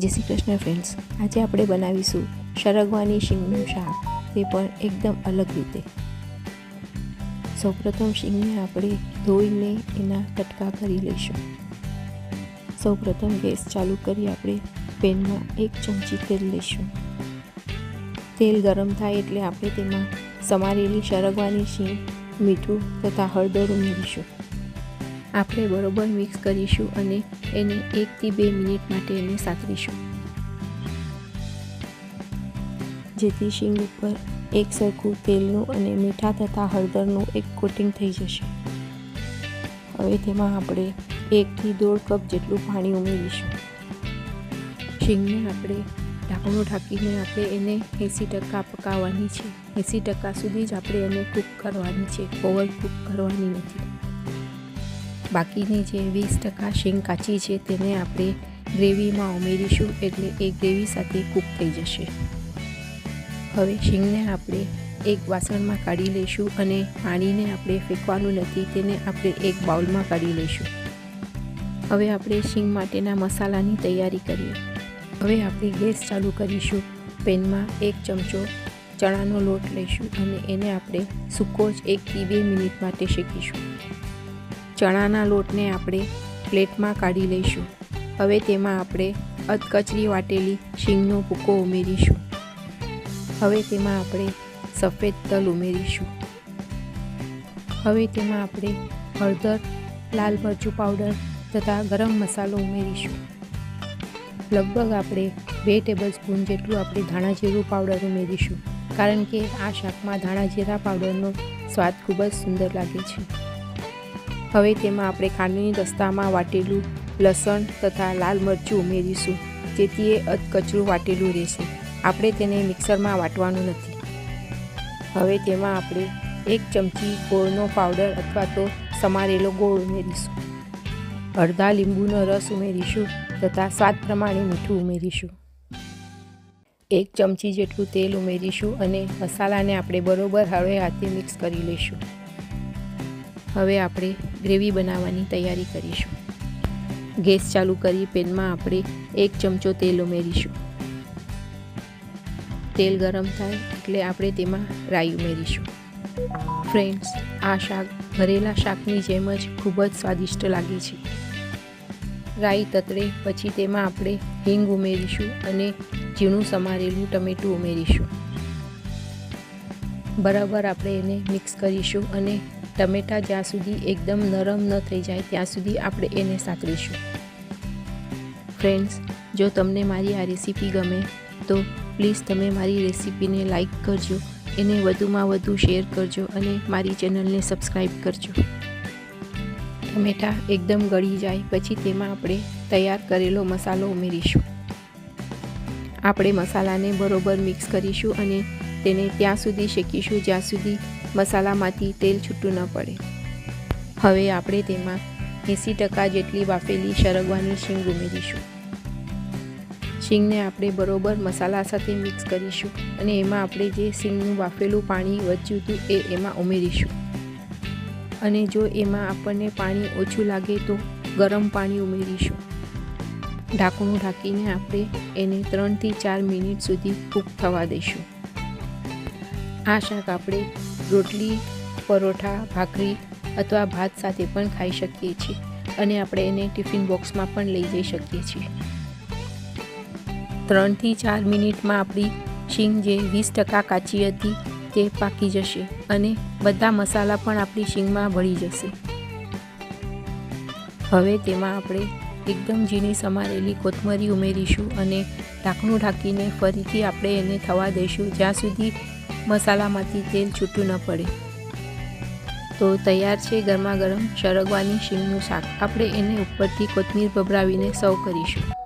જય શ્રી કૃષ્ણ ફ્રેન્ડ્સ આજે આપણે બનાવીશું સરગવાની શીંગનું શાક. તે પણ એકદમ અલગ રીતે. સૌપ્રથમ શીંગને આપણે ધોઈને એના કટકા કરી લઈશું. સૌપ્રથમ ગેસ ચાલુ કરી આપણે પેનમાં એક ચમચી તેલ લઈશું. તેલ ગરમ થાય એટલે આપણે તેમાં સમારેલી સરગવાની શીંગ, મીઠું તથા હળદર ઉમેરીશું. આપણે બરોબર મિક્સ કરીશું અને એને એકથી બે મિનિટ માટે એને સાતરીશું જેથી શીંગ ઉપર એક સરખું તેલનું અને મીઠા તથા હળદરનું એક કોટિંગ થઈ જશે. હવે તેમાં આપણે એકથી દોઢ કપ જેટલું પાણી ઉમેરીશું. શીંગને આપણે ઢાંકણું ઢાંકીને આપણે એને એંસી ટકા પકાવવાની છે. એંસી ટકા સુધી જ આપણે એને કૂક કરવાની છે. ઓવર કૂક કરવાની નથી. બાકીની જે વીસ ટકા શીંગ કાચી છે તેને આપણે ગ્રેવીમાં ઉમેરીશું એટલે એ ગ્રેવી સાથે કૂક થઈ જશે. હવે શીંગને આપણે એક વાસણમાં કાઢી લઈશું અને પાણીને આપણે ફેંકવાનું નથી તેને આપણે એક બાઉલમાં કાઢી લઈશું. હવે આપણે શીંગ માટેના મસાલાની તૈયારી કરીએ. હવે આપણે ગેસ ચાલુ કરીશું. પેનમાં એક ચમચો ચણાનો લોટ લઈશું અને એને આપણે સૂકો જ એકથી બે મિનિટ માટે શેકીશું. ચણાના લોટને આપણે પ્લેટમાં કાઢી લઈશું. હવે તેમાં આપણે અધકચરી વાટેલી શીંગનો ભૂકો ઉમેરીશું. હવે તેમાં આપણે સફેદ તલ ઉમેરીશું. હવે તેમાં આપણે હળદર, લાલ મરચું પાવડર તથા ગરમ મસાલો ઉમેરીશું. લગભગ આપણે બે ટેબલ સ્પૂન જેટલું આપણે ધાણા જીરું પાવડર ઉમેરીશું, કારણ કે આ શાકમાં ધાણા જીરા પાવડરનો સ્વાદ ખૂબ જ સુંદર લાગે છે. હવે તેમાં આપણે ખાંડની રસ્તામાં વાટેલું લસણ તથા લાલ મરચું ઉમેરીશું. જેથી એ અધકચરું વાટેલું રહેશે. આપણે તેને મિક્સરમાં વાટવાનું નથી. હવે તેમાં આપણે એક ચમચી ગોળનો પાવડર અથવા તો સમારેલો ગોળ ઉમેરીશું. અડધા લીંબુનો રસ ઉમેરીશું તથા સ્વાદ પ્રમાણે મીઠું ઉમેરીશું. એક ચમચી જેટલું તેલ ઉમેરીશું અને મસાલાને આપણે બરોબર હવે હાથે મિક્સ કરી લઈશું. હવે આપણે ગ્રેવી બનાવવાની તૈયારી કરીશું. ગેસ ચાલુ કરી પેનમાં આપણે એક ચમચો તેલ ઉમેરીશું. તેલ ગરમ થાય એટલે આપણે તેમાં રાઈ ઉમેરીશું. ફ્રેન્ડ્સ, આ શાક ભરેલા શાકની જેમ જ ખૂબ જ સ્વાદિષ્ટ લાગે છે. રાઈ તતરે પછી તેમાં આપણે હિંગ ઉમેરીશું અને ઝીણું સમારેલું ટમેટું ઉમેરીશું. બરાબર આપણે એને મિક્સ કરીશું અને ટમેટાં જ્યાં સુધી એકદમ નરમ ન થઈ જાય ત્યાં સુધી આપણે એને સાંકળીશું ફ્રેન્ડ્સ જો તમને મારી આ રેસીપી ગમે, તો પ્લીઝ તમે મારી રેસીપીને લાઇક કરજો, એને વધુમાં વધુ શેર કરજો અને મારી ચેનલને સબસ્ક્રાઈબ કરજો. ટમેટાં એકદમ ગળી જાય, પછી તેમાં આપણે તૈયાર કરેલો મસાલો ઉમેરીશું. આપણે મસાલાને બરોબર મિક્સ કરીશું અને તેને ત્યાં સુધી શેકીશું, જ્યાં સુધી મસાલામાંથી તેલ છૂટું ન પડે. હવે આપણે તેમાં એંસી ટકા જેટલી બાફેલી સરગવાની શીંગ ઉમેરીશું. શીંગને આપણે બરોબર મસાલા સાથે મિક્સ કરીશું અને એમાં આપણે જે શીંગનું બાફેલું પાણી વચ્યું હતું એ એમાં ઉમેરીશું. અને જો એમાં આપણને પાણી ઓછું લાગે તો ગરમ પાણી ઉમેરીશું. ઢાંકણું ઢાંકીને આપણે એને ત્રણથી ચાર મિનિટ સુધી કૂક થવા દઈશું. આ શાક આપણે રોટલી, પરોઠા, ભાખરી અથવા ભાત સાથે પણ ખાઈ શકીએ છીએ અને આપણે એને ટિફિન બોક્સમાં પણ લઈ જઈ શકીએ છીએ. ત્રણથી ચાર મિનિટમાં આપણી શીંગ જે વીસ ટકા કાચી હતી તે પાકી જશે અને બધા મસાલા પણ આપણી શીંગમાં ભળી જશે. હવે તેમાં આપણે એકદમ ઝીણી સમારેલી કોથમરી ઉમેરીશું અને ઢાંકણું ઢાંકીને ફરીથી આપણે એને થવા દઈશું. જ્યાં સુધી મસાલામાંથી તેલ છૂટું ન પડે. તો તૈયાર છે ગરમા ગરમ સરગવાની શીંગનું શાક. આપણે એને ઉપરથી કોથમીર ભભરાવીને સર્વ કરીશું.